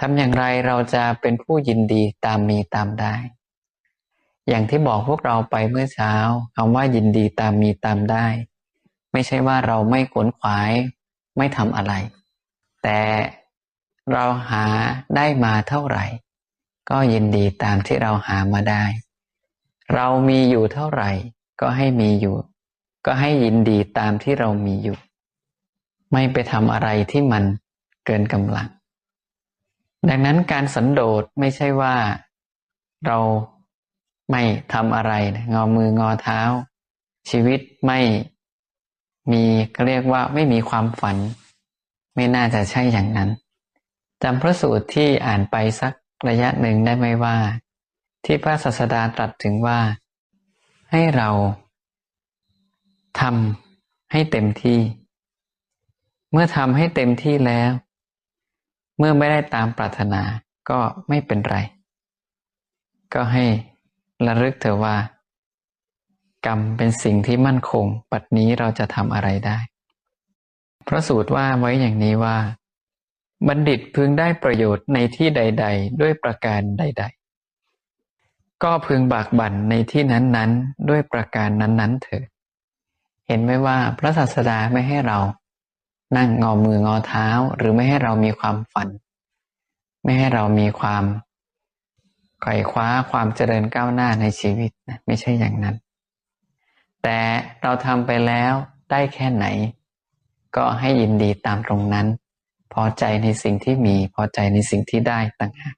ทำอย่างไรเราจะเป็นผู้ยินดีตามมีตามได้ อย่างที่บอกพวกเราไปเมื่อเช้าคำว่ายินดีตามมีตามได้ ไม่ใช่ว่าเราไม่ขวนขวาย ไม่ทำอะไร แต่เราหาได้มาเท่าไหร่ ก็ยินดีตามที่เราหามาได้ เรามีอยู่เท่าไหร่ ก็ให้มีอยู่ ก็ให้ยินดีตามที่เรามีอยู่ ไม่ไปทำอะไรที่มันเกินกำลัง ดังนั้นการสันโดษไม่ใช่ว่าเราไม่ทำอะไรงอมืองอเท้า ชีวิตไม่มีก็เรียกว่าไม่มีความฝัน ไม่น่าจะใช่อย่างนั้นจำพระสูตรที่อ่านไปสักระยะหนึ่งได้ไหมว่า ที่พระศาสดาตรัสถึงว่า ให้เราทำให้เต็มที่ เมื่อทำให้เต็มที่แล้ว เมื่อไม่ได้ตามปรารถนาก็ไม่เป็นไร ก็ให้ระลึกเถอะว่า กรรมเป็นสิ่งที่มั่นคง ปัจนี้เราจะทำอะไรได้พระสูตรว่าไว้อย่างนี้ว่า บัณฑิตพึงได้ประโยชน์ในที่ใด ๆ ด้วยประการใด ๆ ก็พึงบากบั่นในที่นั้น ๆ ด้วยประการนั้น ๆ เถิดเห็นไหมว่าพระศาสดาไม่ให้เรา นั่งงอมืองอเท้า หรือไม่ให้เรามีความฝัน ไม่ให้เรามีความไขว่คว้าความเจริญก้าวหน้าในชีวิตนะไม่ใช่อย่างนั้น แต่เราทำไปแล้วได้แค่ไหน ก็ให้ยินดีตามตรงนั้น พอใจในสิ่งที่มีพอใจในสิ่งที่ได้ต่างหาก